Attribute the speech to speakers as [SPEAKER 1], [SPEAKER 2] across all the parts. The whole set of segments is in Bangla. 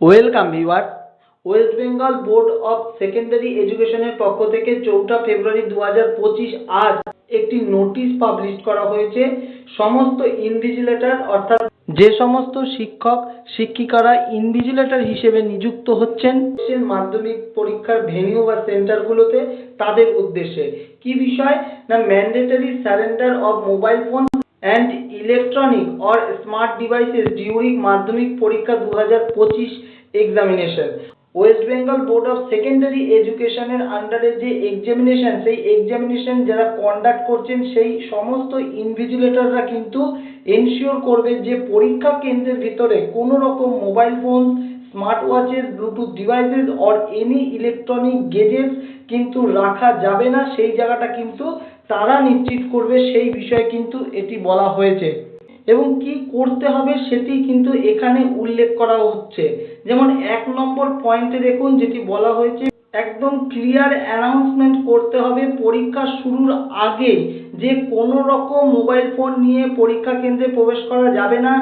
[SPEAKER 1] Welcome viewer. West Bengal board of secondary এডুকেশনের পক্ষ থেকে চৌঠা ফেব্রুয়ারি দু হাজার পঁচিশ আজ একটি নোটিশ পাবলিশ করা হয়েছে। সমস্ত ইনভিজিলেটর অর্থাৎ যে সমস্ত শিক্ষক, শিক্ষিকারা ইনভিজিলেটর হিসেবে নিযুক্ত হচ্ছেন মাধ্যমিক পরীক্ষার ভেনিউ বা সেন্টারগুলোতে তাদের উদ্দেশ্যে। কি বিষয়? না mandatory surrender of mobile phone and electronic or smart devices during Madhyamik পরীক্ষা দু হাজার পঁচিশ examination West Bengal board of secondary এডুকেশনের আন্ডারে যে এক্সামিনেশন সেই এক্সামিনেশন যারা কন্ডাক্ট করছেন, সেই সমস্ত ইনভিজিলেটররা কিন্তু এনশিওর করবে যে পরীক্ষা কেন্দ্রের ভিতরে কোনো রকম mobile phone smart watches bluetooth devices or any electronic gadgets কিন্তু রাখা যাবে না। সেই জায়গাটা কিন্তু তারা নিশ্চিত করবে সেই বিষয়ে কিন্তু এটি বলা হয়েছে। এবং কি করতে হবে সেটি কিন্তু এখানে উল্লেখ করা হচ্ছে। যেমন এক নম্বর পয়েন্টে দেখুন, যেটি বলা হয়েছে, একদম ক্লিয়ার অ্যানাউন্সমেন্ট করতে হবে পরীক্ষা শুরুর আগে যে কোনো রকম মোবাইল ফোন নিয়ে পরীক্ষা কেন্দ্রে প্রবেশ করা যাবে না।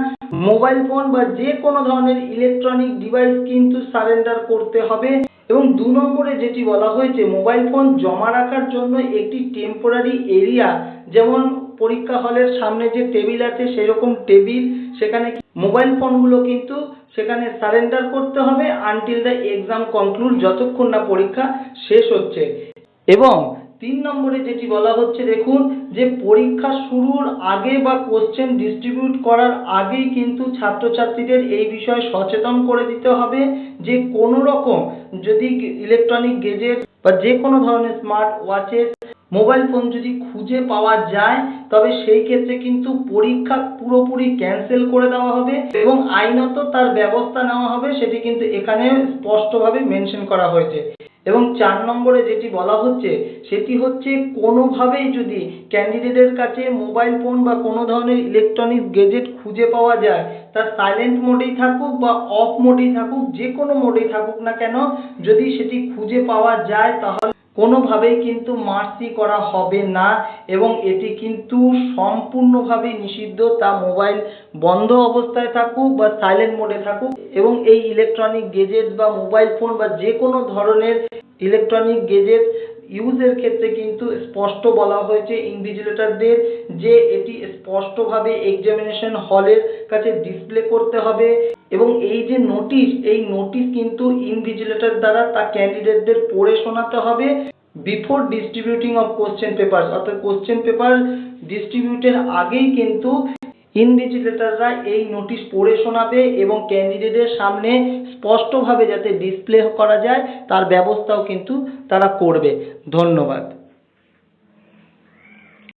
[SPEAKER 1] মোবাইল ফোন বা যে কোনো ধরনের ইলেকট্রনিক ডিভাইস কিন্তু সারেন্ডার করতে হবে। এবং দু নম্বরে যেটি বলা হয়েছে মোবাইল ফোন জমা রাখার জন্য একটি টেম্পোরারি এরিয়া যেমন পরীক্ষা হলের সামনে যে টেবিল আছে, সেরকম টেবিল সেখানে মোবাইল ফোনগুলো কিন্তু সেখানে সারেন্ডার করতে হবে আনটিল দ্য এক্সাম কনক্লুড যতক্ষণ না পরীক্ষা শেষ হচ্ছে। এবং তিন নম্বরে যেটি বলা হচ্ছে, দেখুন, যে পরীক্ষা শুরুর আগে বা কোশ্চেন ডিস্ট্রিবিউট করার আগেই কিন্তু ছাত্রছাত্রীদের এই বিষয়ে সচেতন করে দিতে হবে যে কোনো রকম যদি ইলেকট্রনিক গেজেট বা যে কোনো ধরনের স্মার্ট ওয়াচেস মোবাইল ফোন যদি খুঁজে পাওয়া যায়, তবে সেই ক্ষেত্রে কিন্তু পরীক্ষা পুরোপুরি ক্যান্সেল করে দেওয়া হবে এবং আইনত তার ব্যবস্থা নেওয়া হবে, সেটি কিন্তু এখানে স্পষ্টভাবে মেনশন করা হয়েছে। এবং চার নম্বরে যেটি বলা হচ্ছে, সেটি হচ্ছে কোনোভাবেই যদি ক্যান্ডিডেটের কাছে মোবাইল ফোন বা কোনো ধরনের ইলেকট্রনিক গেজেট খুঁজে পাওয়া যায়, তা সাইলেন্ট মোডেই থাকুক বা অফ মোডেই থাকুক যে কোনো মোডেই থাকুক না কেন, যদি সেটি খুঁজে পাওয়া যায় তাহলে কোনোভাবেই কিন্তু মার্সি করা হবে না এবং এটি কিন্তু সম্পূর্ণভাবে নিষিদ্ধ। তা মোবাইল বন্ধ অবস্থায় থাকুক বা সাইলেন্ট মোডে থাকুক এবং এই ইলেকট্রনিক গেজেট বা মোবাইল ফোন বা যে কোনো ধরনের ইলেকট্রনিক গেজেট ইউজের ক্ষেত্রে কিন্তু স্পষ্ট বলা হয়েছে ইনভিজিলেটরদের যে এটি স্পষ্টভাবে এক্সামিনেশন হলের কাছে ডিসপ্লে করতে হবে। এবং এই যে নোটিশ এই নোটিশ কিন্তু ইনভিজিলেটর দ্বারা তা ক্যান্ডিডেটদের পড়ে শোনাতে হবে before distributing of question paper অর্থাৎ কোশ্চেন পেপার ডিস্ট্রিবিউটের আগেই কিন্তু ইনভিজিলেটররা এই নোটিশ পড়ে শোনাবে এবং ক্যান্ডিডেটের সামনে স্পষ্টভাবে যাতে ডিসপ্লে করা যায়, তার ব্যবস্থাও কিন্তু তারা করবে। ধন্যবাদ।